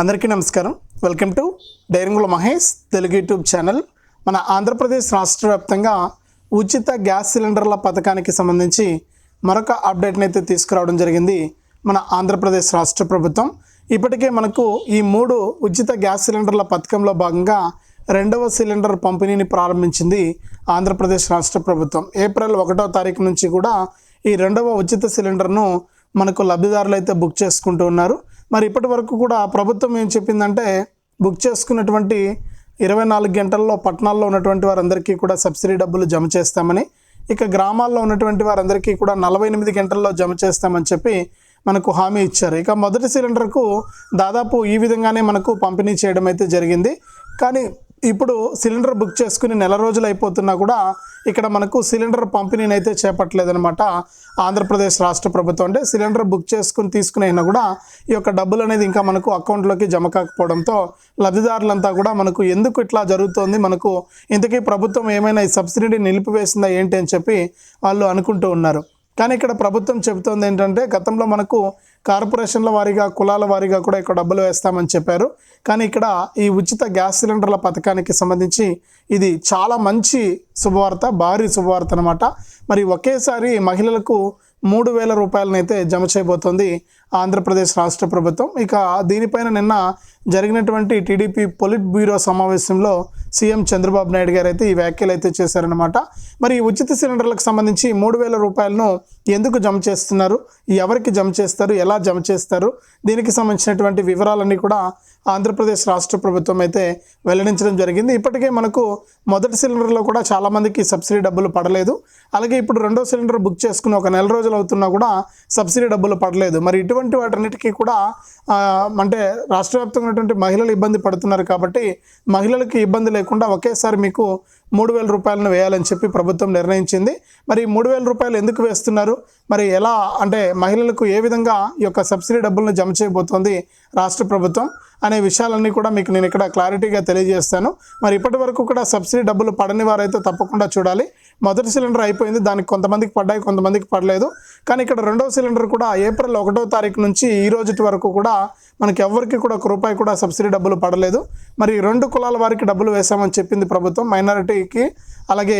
అందరికీ నమస్కారం. Welcome to Dairingula Mahesh Telugu YouTube channel. మన ఆంధ్రప్రదేశ్ రాష్ట్ర వ్యాప్తంగా ఉచిత గ్యాస్ సిలిండర్ల పథకానికి సంబంధించి మరొక అప్డేట్ని అయితే తీసుకురావడం జరిగింది మన ఆంధ్రప్రదేశ్ రాష్ట్ర ప్రభుత్వం. ఇప్పటికే మనకు ఈ మూడు ఉచిత గ్యాస్ సిలిండర్ల పథకంలో భాగంగా రెండవ సిలిండర్ పంపిణీని ప్రారంభించింది ఆంధ్రప్రదేశ్ రాష్ట్ర ప్రభుత్వం. ఏప్రిల్ ఒకటో తారీఖు నుంచి కూడా ఈ రెండవ ఉచిత సిలిండర్ను మనకు లబ్ధిదారులు అయితే బుక్ చేసుకుంటూ ఉన్నారు. మరి ఇప్పటి వరకు కూడా ప్రభుత్వం ఏం చెప్పిందంటే బుక్ చేసుకున్నటువంటి ఇరవై నాలుగు గంటల్లో పట్టణాల్లో ఉన్నటువంటి వారందరికీ కూడా సబ్సిడీ డబ్బులు జమ చేస్తామని ఇక గ్రామాల్లో ఉన్నటువంటి వారందరికీ కూడా నలభై ఎనిమిది గంటల్లో జమ చేస్తామని చెప్పి మనకు హామీ ఇచ్చారు. ఇక మొదటి సిలిండర్కు దాదాపు ఈ విధంగానే మనకు పంపిణీ చేయడం అయితే జరిగింది. కానీ ఇప్పుడు సిలిండర్ బుక్ చేసుకుని నెల రోజులు అయిపోతున్నా కూడా ఇక్కడ మనకు సిలిండర్ పంపిణీని అయితే చేపట్టలేదనమాట ఆంధ్రప్రదేశ్ రాష్ట్ర ప్రభుత్వం అంటే సిలిండర్ బుక్ చేసుకుని తీసుకుని అయినా కూడా ఈ యొక్క డబ్బులు అనేది ఇంకా మనకు అకౌంట్లోకి జమ కాకపోవడంతో లబ్ధిదారులంతా కూడా మనకు ఎందుకు ఇట్లా జరుగుతోంది మనకు ఇంతకీ ప్రభుత్వం ఏమైనా ఈ సబ్సిడీని నిలిపివేసిందా ఏంటి అని చెప్పి వాళ్ళు అనుకుంటూ ఉన్నారు. కానీ ఇక్కడ ప్రభుత్వం చెబుతోంది ఏంటంటే గతంలో మనకు కార్పొరేషన్ల వారీగా కులాల వారీగా కూడా ఇక్కడ డబ్బులు వేస్తామని చెప్పారు. కానీ ఇక్కడ ఈ ఉచిత గ్యాస్ సిలిండర్ల పథకానికి సంబంధించి ఇది చాలా మంచి శుభవార్త భారీ శుభవార్త అనమాట మరి ఒకేసారి మహిళలకు మూడు వేల రూపాయలనైతే జమ చేయబోతోంది. ఆంధ్రప్రదేశ్ రాష్ట్ర ప్రభుత్వం. ఇక దీనిపైన నిన్న జరిగినటువంటి టీడీపీ పొలిట్ బ్యూరో సమావేశంలో సీఎం చంద్రబాబు నాయుడు గారు అయితే ఈ వ్యాఖ్యలు అయితే చేశారనమాట మరి ఉచిత సిలిండర్లకు సంబంధించి మూడు వేల రూపాయలను ఎందుకు జమ చేస్తున్నారు? ఎవరికి జమ చేస్తారు? ఎలా జమ చేస్తారు? దీనికి సంబంధించినటువంటి వివరాలన్నీ కూడా ఆంధ్రప్రదేశ్ రాష్ట్ర ప్రభుత్వం అయితే వెల్లడించడం జరిగింది. ఇప్పటికే మనకు మొదటి సిలిండర్లో కూడా చాలామందికి సబ్సిడీ డబ్బులు పడలేదు. అలాగే ఇప్పుడు రెండో సిలిండర్ బుక్ చేసుకుని ఒక నెల రోజులు అవుతున్నా కూడా సబ్సిడీ డబ్బులు పడలేదు. మరి ఇటువంటి వాటన్నిటికీ కూడా అంటే రాష్ట్ర వ్యాప్తంగా ఉన్నటువంటి మహిళలు ఇబ్బంది పడుతున్నారు కాబట్టి మహిళలకి ఇబ్బంది లేకుండా ఒకేసారి మీకు మూడు వేల రూపాయలను వేయాలని చెప్పి ప్రభుత్వం నిర్ణయించింది. మరి మూడు వేల రూపాయలు ఎందుకు వేస్తున్నారు? మరి ఎలా అంటే మహిళలకు ఏ విధంగా ఈ యొక్క సబ్సిడీ డబ్బులను జమ చేయబోతోంది రాష్ట్ర ప్రభుత్వం అనే విషయాలన్నీ కూడా మీకు నేను ఇక్కడ క్లారిటీగా తెలియజేస్తాను. మరి ఇప్పటి వరకు కూడా సబ్సిడీ డబ్బులు పడని వారైతే తప్పకుండా చూడాలి. మొదటి సిలిండర్ అయిపోయింది. దానికి కొంతమందికి పడ్డాయి కొంతమందికి పడలేదు. కానీ ఇక్కడ రెండవ సిలిండర్ కూడా ఏప్రిల్ ఒకటో తారీఖు నుంచి ఈ రోజుటి వరకు కూడా మనకి ఎవరికి కూడా ఒక రూపాయి కూడా సబ్సిడీ డబ్బులు పడలేదు. మరి రెండు కులాల వారికి డబ్బులు వేశామని చెప్పింది ప్రభుత్వం. మైనారిటీ వారికి అలాగే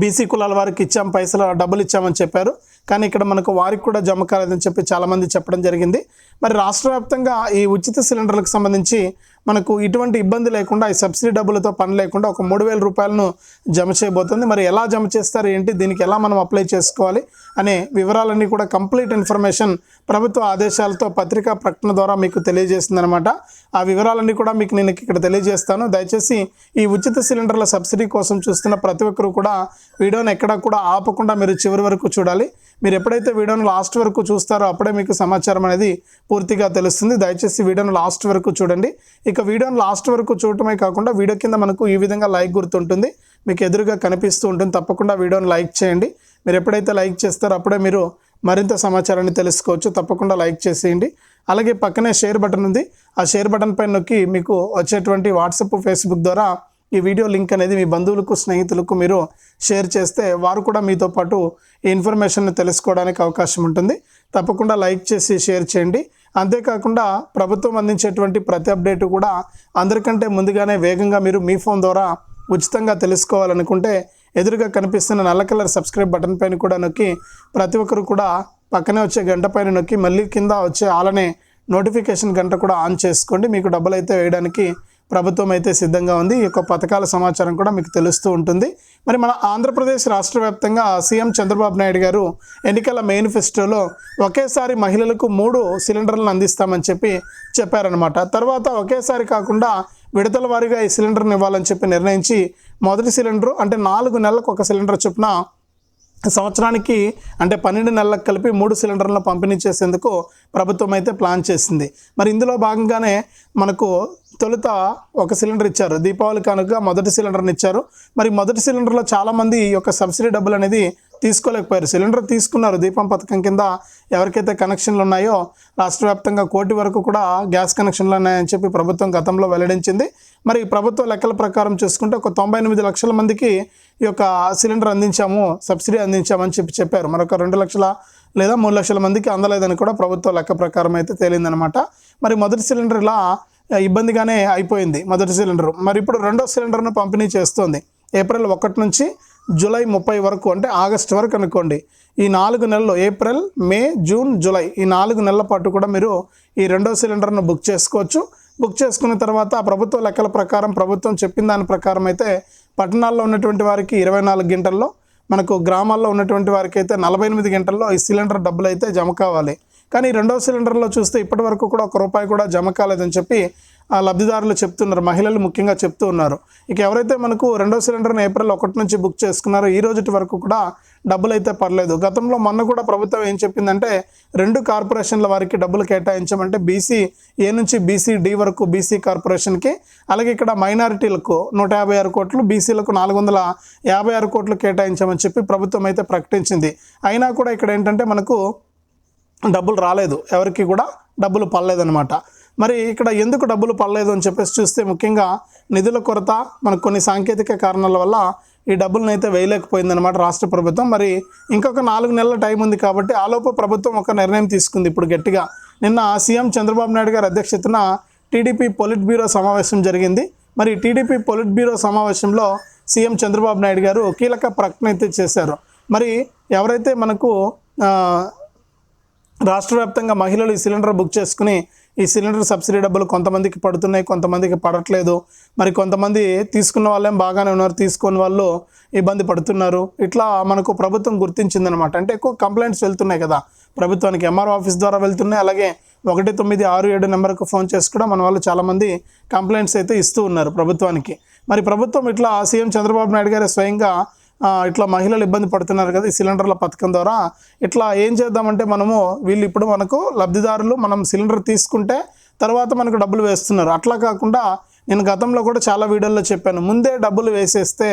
బీసీ కులాల వారికి ఇచ్చాం పైసలు డబ్బులు ఇచ్చామని చెప్పారు. కానీ ఇక్కడ మనకు వారికి కూడా జమ కాలేదని చెప్పి చాలామంది చెప్పడం జరిగింది. మరి రాష్ట్ర వ్యాప్తంగా ఈ ఉచిత సిలిండర్లకు సంబంధించి మనకు ఇటువంటి ఇబ్బంది లేకుండా ఈ సబ్సిడీ డబ్బులతో పని లేకుండా ఒక మూడు వేల రూపాయలను జమ చేయబోతుంది. మరి ఎలా జమ చేస్తారు? ఏంటి? దీనికి ఎలా మనం అప్లై చేసుకోవాలి? అనే వివరాలన్నీ కూడా కంప్లీట్ ఇన్ఫర్మేషన్ ప్రభుత్వ ఆదేశాలతో పత్రికా ప్రకటన ద్వారా మీకు తెలియజేసిందనమాట. ఆ వివరాలన్నీ కూడా మీకు నేను ఇక్కడ తెలియజేస్తాను. దయచేసి ఈ ఉచిత సిలిండర్ల సబ్సిడీ కోసం చూస్తున్న ప్రతి ఒక్కరు కూడా వీడియోని ఎక్కడా కూడా ఆపకుండా మీరు చివరి వరకు చూడాలి. మీరు ఎప్పుడైతే వీడియోను లాస్ట్ వరకు చూస్తారో అప్పుడే మీకు సమాచారం అనేది పూర్తిగా తెలుస్తుంది. దయచేసి వీడియోను లాస్ట్ వరకు చూడండి. ఇక వీడియోను లాస్ట్ వరకు చూడటమే కాకుండా వీడియో కింద మనకు ఈ విధంగా లైక్ గుర్తుంటుంది. మీకు ఎదురుగా కనిపిస్తూ ఉంటుంది. తప్పకుండా వీడియోను లైక్ చేయండి. మీరు ఎప్పుడైతే లైక్ చేస్తారో అప్పుడే మీరు మరింత సమాచారాన్ని తెలుసుకోవచ్చు. తప్పకుండా లైక్ చేసేయండి. అలాగే పక్కనే షేర్ బటన్ ఉంది. ఆ షేర్ బటన్ పైన నొక్కి మీకు వచ్చేటువంటి వాట్సాప్ ఫేస్బుక్ ద్వారా ఈ వీడియో లింక్ అనేది మీ బంధువులకు స్నేహితులకు మీరు షేర్ చేస్తే వారు కూడా మీతో పాటు ఈ ఇన్ఫర్మేషన్ తెలుసుకోవడానికి అవకాశం ఉంటుంది. తప్పకుండా లైక్ చేసి షేర్ చేయండి. అంతేకాకుండా ప్రభుత్వం అందించేటువంటి ప్రతి అప్డేట్ కూడా అందరికంటే ముందుగానే వేగంగా మీరు మీ ఫోన్ ద్వారా ఉచితంగా తెలుసుకోవాలనుకుంటే ఎదురుగా కనిపిస్తున్న నల్ల కలర్ సబ్స్క్రైబ్ బటన్ పైన కూడా నొక్కి ప్రతి ఒక్కరు కూడా పక్కనే వచ్చే గంట పైన నొక్కి మళ్ళీ కింద వచ్చే ఆలనే నోటిఫికేషన్ గంట కూడా ఆన్ చేసుకోండి. మీకు డబ్బులు అయితే వేయడానికి ప్రభుత్వం అయితే సిద్ధంగా ఉంది. ఈ యొక్క పథకాల సమాచారం కూడా మీకు తెలుస్తూ ఉంటుంది. మరి మన ఆంధ్రప్రదేశ్ రాష్ట్ర వ్యాప్తంగా సీఎం చంద్రబాబు నాయుడు గారు ఎన్నికల మేనిఫెస్టోలో ఒకేసారి మహిళలకు మూడు సిలిండర్లను అందిస్తామని చెప్పి చెప్పారనమాట తర్వాత ఒకేసారి కాకుండా విడతల వారీగా ఈ సిలిండర్ని ఇవ్వాలని చెప్పి నిర్ణయించి మొదటి సిలిండర్ అంటే నాలుగు నెలలకు ఒక సిలిండర్ చొప్పున సంవత్సరానికి అంటే పన్నెండు నెలలకు కలిపి మూడు సిలిండర్లను పంపిణీ చేసేందుకు ప్రభుత్వం అయితే ప్లాన్ చేసింది. మరి ఇందులో భాగంగానే మనకు తొలుత ఒక సిలిండర్ ఇచ్చారు. దీపావళి కానుక మొదటి సిలిండర్ని ఇచ్చారు. మరి మొదటి సిలిండర్లో చాలామంది ఈ యొక్క సబ్సిడీ డబ్బులు అనేది తీసుకోలేకపోయారు. సిలిండర్ తీసుకున్నారు దీపం పథకం కింద. ఎవరికైతే కనెక్షన్లు ఉన్నాయో రాష్ట్ర వ్యాప్తంగా కోటి వరకు కూడా గ్యాస్ కనెక్షన్లు ఉన్నాయని చెప్పి ప్రభుత్వం గతంలో వెల్లడించింది. మరి ప్రభుత్వ లెక్కల ప్రకారం చూసుకుంటే ఒక తొంభై ఎనిమిది లక్షల మందికి ఈ యొక్క సిలిండర్ అందించాము సబ్సిడీ అందించామని చెప్పి చెప్పారు. మరొక రెండు లక్షల లేదా మూడు లక్షల మందికి అందలేదని కూడా ప్రభుత్వ లెక్క ప్రకారం అయితే తేలిందనమాట మరి మొదటి సిలిండర్ ఇలా ఇబ్బందిగానే అయిపోయింది మొదటి సిలిండర్. మరి ఇప్పుడు రెండో సిలిండర్ను పంపిణీ చేస్తోంది. ఏప్రిల్ ఒకటి నుంచి జూలై ముప్పై వరకు అంటే ఆగస్ట్ వరకు అనుకోండి. ఈ నాలుగు నెలలు ఏప్రిల్ మే జూన్ జూలై ఈ నాలుగు నెలల పాటు కూడా మీరు ఈ రెండో సిలిండర్ను బుక్ చేసుకోవచ్చు. బుక్ చేసుకున్న తర్వాత ప్రభుత్వ లెక్కల ప్రకారం ప్రభుత్వం చెప్పిన దాని ప్రకారం అయితే పట్టణాల్లో ఉన్నటువంటి వారికి ఇరవై నాలుగు గంటల్లో మనకు గ్రామాల్లో ఉన్నటువంటి వారికి అయితే నలభై ఎనిమిది గంటల్లో ఈ సిలిండర్ డబ్బులు అయితే జమ కావాలి. కానీ రెండో సిలిండర్లో చూస్తే ఇప్పటి వరకు కూడా ఒక రూపాయి కూడా జమ కాలేదని చెప్పి లబ్ధిదారులు చెప్తున్నారు మహిళలు ముఖ్యంగా చెప్తూ ఉన్నారు. ఇక ఎవరైతే మనకు రెండో సిలిండర్ను ఏప్రిల్ ఒకటి నుంచి బుక్ చేసుకున్నారో ఈ రోజుటి వరకు కూడా డబ్బులు అయితే పర్లేదు. గతంలో మొన్న కూడా ప్రభుత్వం ఏం చెప్పిందంటే రెండు కార్పొరేషన్ల వారికి డబ్బులు కేటాయించమంటే బీసీ ఏ నుంచి బీసీ డి వరకు బీసీ కార్పొరేషన్కి అలాగే ఇక్కడ మైనారిటీలకు నూట యాభై ఆరు కోట్లు బీసీలకు నాలుగు వందల యాభై ఆరు కోట్లు కేటాయించామని చెప్పి ప్రభుత్వం అయితే ప్రకటించింది. అయినా కూడా ఇక్కడ ఏంటంటే మనకు డబ్బులు రాలేదు. ఎవరికి కూడా డబ్బులు పర్లేదనమాట మరి ఇక్కడ ఎందుకు డబ్బులు పడలేదు అని చెప్పేసి చూస్తే ముఖ్యంగా నిధుల కొరత మనకు కొన్ని సాంకేతిక కారణాల వల్ల ఈ డబ్బులను అయితే వేయలేకపోయిందనమాట రాష్ట్ర ప్రభుత్వం. మరి ఇంకొక నాలుగు నెలల టైం ఉంది కాబట్టి ఆలోపు ప్రభుత్వం ఒక నిర్ణయం తీసుకుంది ఇప్పుడు గట్టిగా. నిన్న సీఎం చంద్రబాబు నాయుడు గారి అధ్యక్షతన టీడీపీ పొలిట్ బ్యూరో సమావేశం జరిగింది. మరి టీడీపీ పొలిట్ బ్యూరో సమావేశంలో సీఎం చంద్రబాబు నాయుడు గారు కీలక ప్రకటన అయితే చేశారు. మరి ఎవరైతే మనకు రాష్ట్ర వ్యాప్తంగా మహిళలు ఈ సిలిండర్ బుక్ చేసుకుని ఈ సిలిండర్ సబ్సిడీ డబ్బులు కొంతమందికి పడుతున్నాయి కొంతమందికి పడట్లేదు. మరి కొంతమంది తీసుకున్న వాళ్ళేం బాగానే ఉన్నారు తీసుకున్న వాళ్ళు ఇబ్బంది పడుతున్నారు. ఇట్లా మనకు ప్రభుత్వం గుర్తించిందనమాట అంటే ఎక్కువ కంప్లైంట్స్ వెళ్తున్నాయి కదా. ప్రభుత్వానికి ఎంఆర్ఓ ఆఫీస్ ద్వారా వెళ్తున్నాయి. అలాగే ఒకటి తొమ్మిది ఆరు ఏడు నెంబర్కు ఫోన్ చేసి కూడా మన వాళ్ళు చాలామంది కంప్లైంట్స్ అయితే ఇస్తూ ఉన్నారు ప్రభుత్వానికి. మరి ప్రభుత్వం ఇట్లా సీఎం చంద్రబాబు నాయుడు గారు స్వయంగా ఇట్లా మహిళలు ఇబ్బంది పడుతున్నారు కదా ఈ సిలిండర్ల పథకం ద్వారా. ఇట్లా ఏం చేద్దామంటే మనము వీళ్ళు ఇప్పుడు మనకు లబ్ధిదారులు మనం సిలిండర్ తీసుకుంటే తర్వాత మనకు డబ్బులు వేస్తున్నారు. అట్లా కాకుండా నేను గతంలో కూడా చాలా వీడియోల్లో చెప్పాను. ముందే డబ్బులు వేసేస్తే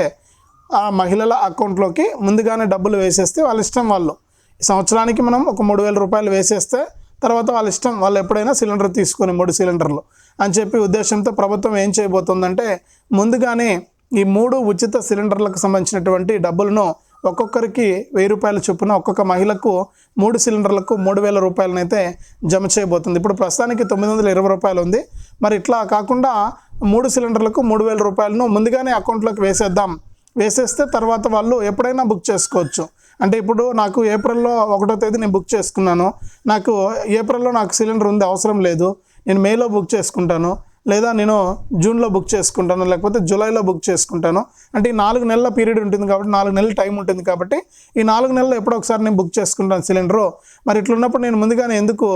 ఆ మహిళల అకౌంట్లోకి ముందుగానే డబ్బులు వేసేస్తే వాళ్ళ ఇష్టం వాళ్ళు. సంవత్సరానికి మనం ఒక మూడు వేల రూపాయలు వేసేస్తే తర్వాత వాళ్ళ ఇష్టం వాళ్ళు ఎప్పుడైనా సిలిండర్ తీసుకొని మూడు సిలిండర్లు అని చెప్పి ఉద్దేశంతో ప్రభుత్వం ఏం చేయబోతుందంటే ముందుగానే ఈ మూడు ఉచిత సిలిండర్లకు సంబంధించినటువంటి డబ్బులను ఒక్కొక్కరికి వెయ్యి రూపాయల చొప్పున ఒక్కొక్క మహిళకు మూడు సిలిండర్లకు మూడు వేల రూపాయలనైతే జమ చేయబోతుంది. ఇప్పుడు ప్రస్తుతానికి తొమ్మిది వందల ఇరవై రూపాయలు ఉంది. మరి ఇట్లా కాకుండా మూడు సిలిండర్లకు మూడు వేల రూపాయలను ముందుగానే అకౌంట్లోకి వేసేద్దాం. వేసేస్తే తర్వాత వాళ్ళు ఎప్పుడైనా బుక్ చేసుకోవచ్చు. అంటే ఇప్పుడు నాకు ఏప్రిల్లో ఒకటో తేదీ నేను బుక్ చేసుకున్నాను. నాకు ఏప్రిల్లో నాకు సిలిండర్ ఉంది అవసరం లేదు. నేను మేలో బుక్ చేసుకుంటాను. లేదా నేను జూన్లో బుక్ చేసుకుంటాను లేకపోతే జూలైలో బుక్ చేసుకుంటాను. అంటే ఈ నాలుగు నెలల పీరియడ్ ఉంటుంది కాబట్టి నాలుగు నెలల టైం ఉంటుంది కాబట్టి ఈ నాలుగు నెలలు ఎప్పుడో ఒకసారి నేను బుక్ చేసుకుంటాను సిలిండరు. మరి ఇట్లున్నప్పుడు నేను ముందుగానే ఎందుకు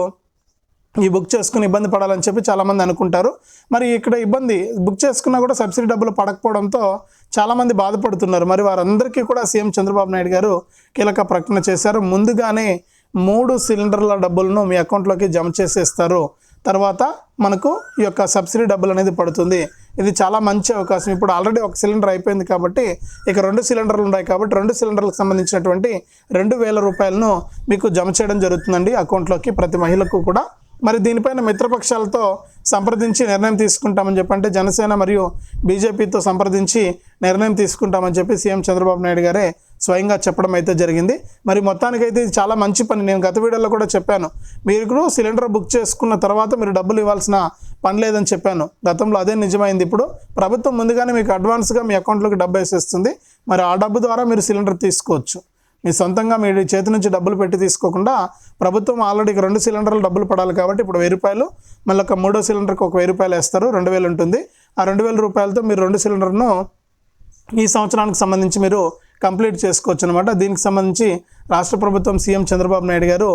ఈ బుక్ చేసుకుని ఇబ్బంది పడాలని చెప్పి చాలామంది అనుకుంటారు. మరి ఇక్కడ ఇబ్బంది బుక్ చేసుకున్నా కూడా సబ్సిడీ డబ్బులు పడకపోవడంతో చాలామంది బాధపడుతున్నారు. మరి వారందరికీ కూడా సీఎం చంద్రబాబు నాయుడు గారు కీలక ప్రకటన చేశారు. ముందుగానే మూడు సిలిండర్ల డబ్బులను మీ అకౌంట్లోకి జమ చేసేస్తారు. తర్వాత మనకు ఈ యొక్క సబ్సిడీ డబ్బులు అనేది పడుతుంది. ఇది చాలా మంచి అవకాశం. ఇప్పుడు ఆల్రెడీ ఒక సిలిండర్ అయిపోయింది కాబట్టి ఇక రెండు సిలిండర్లు ఉన్నాయి కాబట్టి రెండు సిలిండర్లకు సంబంధించినటువంటి రెండు వేల రూపాయలను మీకు జమ చేయడం జరుగుతుందండి అకౌంట్లోకి. ప్రతి మహిళకు కూడా మరి దీనిపైన మిత్రపక్షాలతో సంప్రదించి నిర్ణయం తీసుకుంటామని చెప్పి అంటే జనసేన మరియు బీజేపీతో సంప్రదించి నిర్ణయం తీసుకుంటామని చెప్పి సీఎం చంద్రబాబు నాయుడు గారే స్వయంగా చెప్పడం అయితే జరిగింది. మరి మొత్తానికైతే ఇది చాలా మంచి పని. నేను గత వీడియోలో కూడా చెప్పాను. మీరు సిలిండర్ బుక్ చేసుకున్న తర్వాత మీరు డబ్బులు ఇవ్వాల్సిన పని లేదని చెప్పాను. గతంలో అదే నిజమైంది. ఇప్పుడు ప్రభుత్వం ముందుగానే మీకు అడ్వాన్స్గా మీ అకౌంట్లోకి డబ్బు వేసేస్తుంది. మరి ఆ డబ్బు ద్వారా మీరు సిలిండర్ తీసుకోవచ్చు. మీ సొంతంగా మీ చేతి నుంచి డబ్బులు పెట్టి తీసుకోకుండా ప్రభుత్వం ఆల్రెడీ రెండు సిలిండర్లు డబ్బులు పడాలి కాబట్టి ఇప్పుడు వెయ్యి రూపాయలు మళ్ళీ ఒక మూడో సిలిండర్కి ఒక వెయ్యి రూపాయలు వేస్తారు రెండు వేలు ఉంటుంది. ఆ రెండు వేల రూపాయలతో మీరు రెండు సిలిండర్ను ఈ సంవత్సరానికి సంబంధించి మీరు కంప్లీట్ చేసుకోవచ్చు అనమాట దీనికి సంబంధించి రాష్ట్ర ప్రభుత్వం సీఎం చంద్రబాబు నాయుడు గారు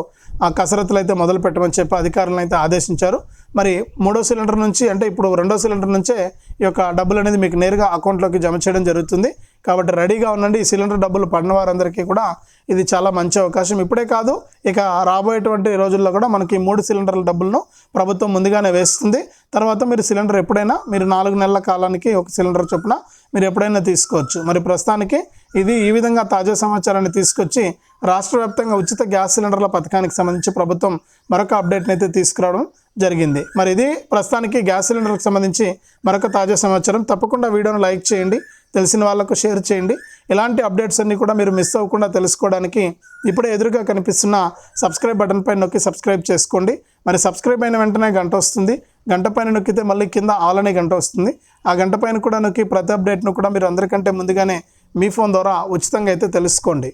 ఆ కసరత్తులు అయితే మొదలు పెట్టమని చెప్పి అధికారులను అయితే ఆదేశించారు. మరి మూడో సిలిండర్ నుంచి అంటే ఇప్పుడు రెండో సిలిండర్ నుంచే ఈ యొక్క డబ్బులు అనేది మీకు నేరుగా అకౌంట్లోకి జమ చేయడం జరుగుతుంది. కాబట్టి రెడీగా ఉండండి. ఈ సిలిండర్ డబ్బులు పడిన వారందరికీ కూడా ఇది చాలా మంచి అవకాశం. ఇప్పుడే కాదు ఇక రాబోయేటువంటి రోజుల్లో కూడా మనకి మూడు సిలిండర్ల డబ్బులను ప్రభుత్వం ముందుగానే వేస్తుంది. తర్వాత మీరు సిలిండర్ ఎప్పుడైనా మీరు నాలుగు నెలల కాలానికి ఒక సిలిండర్ చొప్పున మీరు ఎప్పుడైనా తీసుకోవచ్చు. మరి ప్రస్తుతానికి ఇది ఈ విధంగా తాజా సమాచారాన్ని తీసుకొచ్చి రాష్ట్ర వ్యాప్తంగా ఉచిత గ్యాస్ సిలిండర్ల పథకానికి సంబంధించి ప్రభుత్వం మరొక అప్డేట్ని అయితే తీసుకురావడం జరిగింది. మరి ఇది ప్రస్తుతానికి గ్యాస్ సిలిండర్కి సంబంధించి మరొక తాజా సమాచారం. తప్పకుండా వీడియోను లైక్ చేయండి తెలిసిన వాళ్ళకు షేర్ చేయండి. ఇలాంటి అప్డేట్స్ అన్నీ కూడా మీరు మిస్ అవ్వకుండా తెలుసుకోవడానికి ఇప్పుడే ఎదురుగా కనిపిస్తున్న సబ్స్క్రైబ్ బటన్ పైన నొక్కి సబ్స్క్రైబ్ చేసుకోండి. మరి సబ్స్క్రైబ్ అయిన వెంటనే గంట వస్తుంది. గంట పైన నొక్కితే మళ్ళీ కింద ఆల్ అనే గంట వస్తుంది. ఆ గంట పైన కూడా నొక్కి ప్రతి అప్డేట్ను కూడా మీరు అందరికంటే ముందుగానే మీ ఫోన్ ద్వారా ఉచితంగా అయితే తెలుసుకోండి.